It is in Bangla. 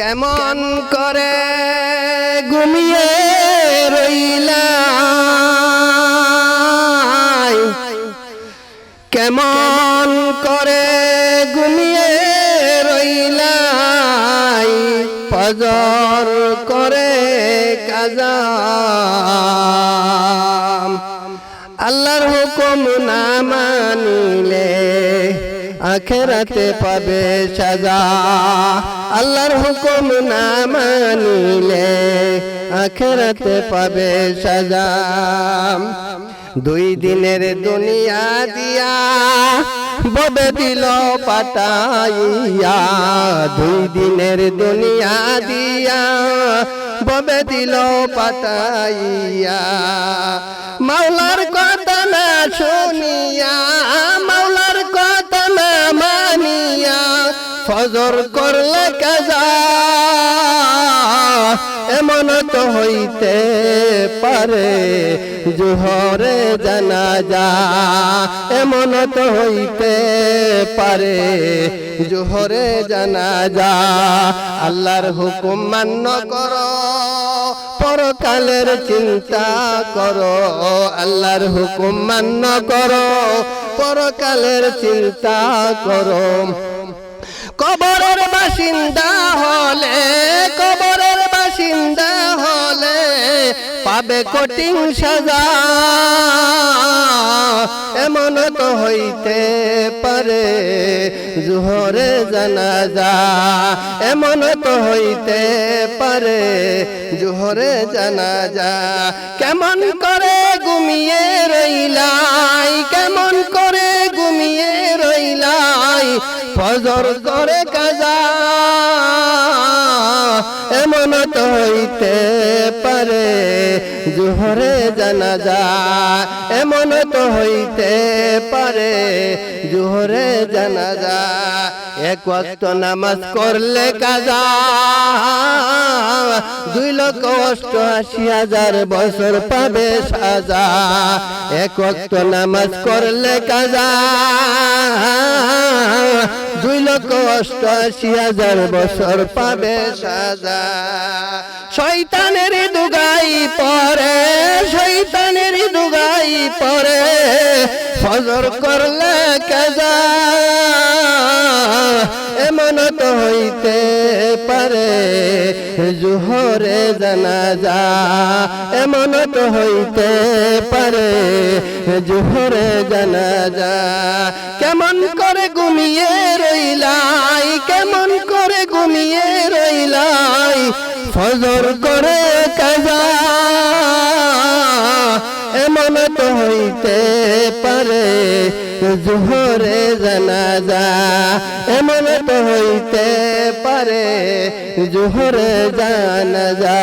কেমন করে ঘুমিয়ে রইলা কেমন করে ঘুমিয়ে রইলাই? ফজর করে কাজা আল্লাহর হুকুম না মানিলে আখেরাতে পাবে সাজা। আল্লাহর হুকুম না মানিলে আখেরাতে পাবে সাজা। দুই দিনের দুনিয়া দিয়া ববে দিল পাটাইয়া দুই দিনের দুনিয়া দিয়া ববে দিল পাটাইয়া মাওলার কথা না শুনিয়া ফজর করলে কাজা এমন তো হইতে পারে, জোহরে জানাজা এমন তো হইতে পারে, জোহরে জানাজা আল্লাহর হুকুম মান্য করো, পরকালের চিন্তা করো, আল্লাহর হুকুম মান্য করো, পরকালের চিন্তা করো। কবরের বাসিন্দা হলে, কবরের বাসিন্দা হলে পাবে কঠিন সাজা। এমন তো হইতে পারে জোহরে জানাজা। এমন তো হইতে পারে জোহরে জানাজা। কেমন করে ঘুমিয়ে ফজর করে কাজা এমন তো হইতে পারে, জোহরে জানাজা এমন তো হইতে পারে, জোহরে জানাজা এক ওয়াক্ত নামাজ করলে কাজা। দুই লক্ষ অষ্টআশি হাজার বছর পাবে সাজা। এক ওয়াক্ত নামাজ করলে কাজা। দুই লক্ষ অষ্টআশি হাজার বছর পাবে সাজা। শৈতানের দুগাই পরে শৈতানের দুগাই পরে, ফজর করলে কাজা এমন তো হইতে পারে, জোহরে জানাজা। এমন তো হইতে পারে, জোহরে জানাজা। কেমন ঘুমিয়ে রইলাই, কেমন করে ঘুমিয়ে রইলাই? ফজর করে কাজা, এমন তো হইতে পারে, জোহরে জানাজা, এমন তো হইতে পারে, জোহরে জানাজা।